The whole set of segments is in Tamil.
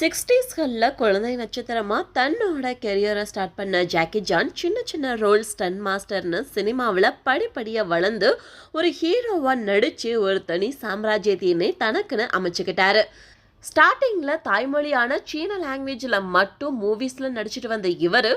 சிக்ஸ்டீஸ்களில் குழந்தை நட்சத்திரமாக தன்னோட கெரியரை ஸ்டார்ட் பண்ண ஜாக்கி ஜான் சின்ன சின்ன ரோல் ஸ்டன் மாஸ்டர்னு சினிமாவில் படிப்படியாக வளர்ந்து ஒரு ஹீரோவாக நடித்து ஒரு தனி சாம்ராஜ்யத்தினை தனக்குன்னு அமைச்சுக்கிட்டாரு. ஸ்டார்டிங்கில் தாய்மொழியான சீன லாங்குவேஜில் மட்டும் மூவிஸில் நடிச்சிட்டு வந்த இவர்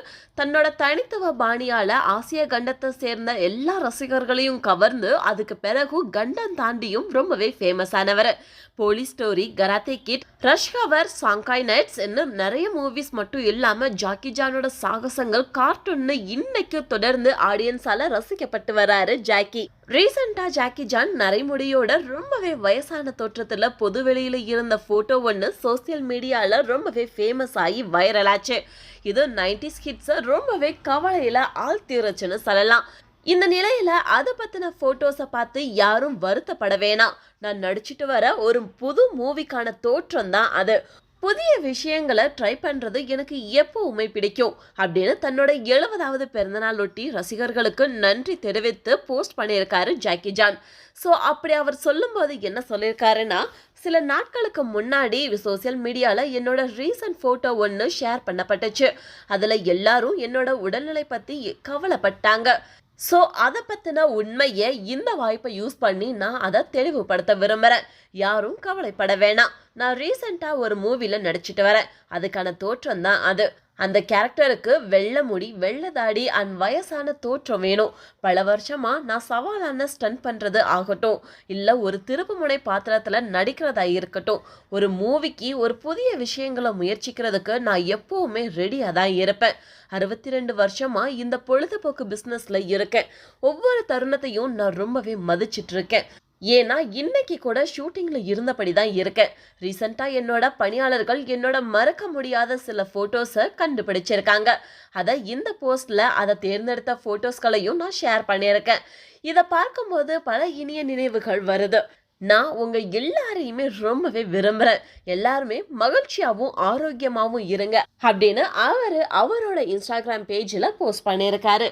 தன்னோட தனித்துவ பாணியால் ஆசிய கண்டத்தை சேர்ந்த எல்லா ரசிகர்களையும் கவர்ந்து அதுக்கு பிறகு கண்டம் தாண்டியும் ரொம்பவே ஃபேமஸ் ஆனவர். Police story karate kid rush hour Shanghai nights இன்னும் நிறைய மூவிஸ் மட்டும் இல்லாமல் ஜாக்கி ஜானோட சாகசங்கள் கார்ட்டூன்னு இன்னைக்கு தொடர்ந்து ஆடியன்ஸால ரசிக்கப்பட்டு வராரு ஜாக்கி ரீசெண்டாக ஜாக்கி ஜான் நரைமுடியோட ரொம்பவே வயசான தோற்றத்தில் பொது வெளியில் இருந்த ஃபோட்டோ ஒன்று சோசியல் மீடியாவில் ரொம்பவே ஃபேமஸ் ஆகி வைரலாச்சு இது நைன்டிஸ் ஹிட்ஸை ரொம்பவே கவலையில் ஆழ்த்திருச்சுன்னு சொல்லலாம். இந்த நிலையில அதை பத்தின போட்டோஸை பார்த்து யாரும் வருத்தப்பட வேணாம். நான் நடிச்சிட்டு வர ஒரு புது மூவிக்கான தோற்றம் தான் அது. புதிய விஷயங்களை ட்ரை பண்ணுறது எனக்கு எப்பவுமே பிடிக்கும் அப்படின்னு தன்னோட எழுபதாவது பிறந்தநாள் ஒட்டி ரசிகர்களுக்கு நன்றி தெரிவித்து போஸ்ட் பண்ணியிருக்காரு ஜாக்கி ஜான். ஸோ அப்படி அவர் சொல்லும்போது என்ன சொல்லியிருக்காருன்னா சில நாட்களுக்கு முன்னாடி சோசியல் மீடியாவில் என்னோட ரீசன்ட் ஃபோட்டோ ஒன்று ஷேர் பண்ணப்பட்டுச்சு. அதில் எல்லாரும் என்னோட உடல்நிலை பற்றி கவலைப்பட்டாங்க. ஸோ அதை பற்றின உண்மையை இந்த வாய்ப்பை யூஸ் பண்ணி நான் அதை தெளிவுபடுத்த விரும்புகிறேன் யாரும் கவலைப்பட வேணாம். நான் ரீசெண்டாக ஒரு மூவியில் நடிச்சிட்டு வரேன். அதுக்கான தோற்றம் தான் அது. அந்த கேரக்டருக்கு வெள்ளை முடி வெள்ளை தாடி அண்ட் வயசான தோற்றம் வேணும். பல வருஷமா நான் சவாலான ஸ்டன் பண்ணுறது ஆகட்டும். இல்லை ஒரு திருப்புமுனை பாத்திரத்தில் நடிக்கிறதா இருக்கட்டும். ஒரு மூவிக்கு ஒரு புதிய விஷயங்களை முயற்சிக்கிறதுக்கு நான் எப்போவுமே ரெடியாக தான் இருப்பேன். அறுபத்தி ரெண்டு வருஷமாக இந்த பொழுதுபோக்கு பிஸ்னஸில் இருக்கேன். ஒவ்வொரு தருணத்தையும் நான் ரொம்பவே மதிச்சிட்டு இருக்கேன். ஏன்னா இன்னைக்கு கூட ஷூட்டிங்ல இருந்தபடி தான் இருக்கேன் ரீசெண்டா என்னோட பணியாளர்கள் என்னோட மறக்க முடியாத சில போட்டோஸை கண்டுபிடிச்சிருக்காங்க. அதை இந்த போஸ்ட்ல அதை தேர்ந்தெடுத்த போட்டோஸ்களையும் நான் ஷேர் பண்ணியிருக்கேன். இதை பார்க்கும்போது பல இனிய நினைவுகள் வருது. நான் உங்கள் எல்லாரையுமே ரொம்பவே விரும்புகிறேன் எல்லாருமே மகிழ்ச்சியாகவும் ஆரோக்கியமாகவும் இருங்க அப்படின்னு அவர் அவரோட இன்ஸ்டாகிராம் பேஜில் போஸ்ட் பண்ணியிருக்காரு.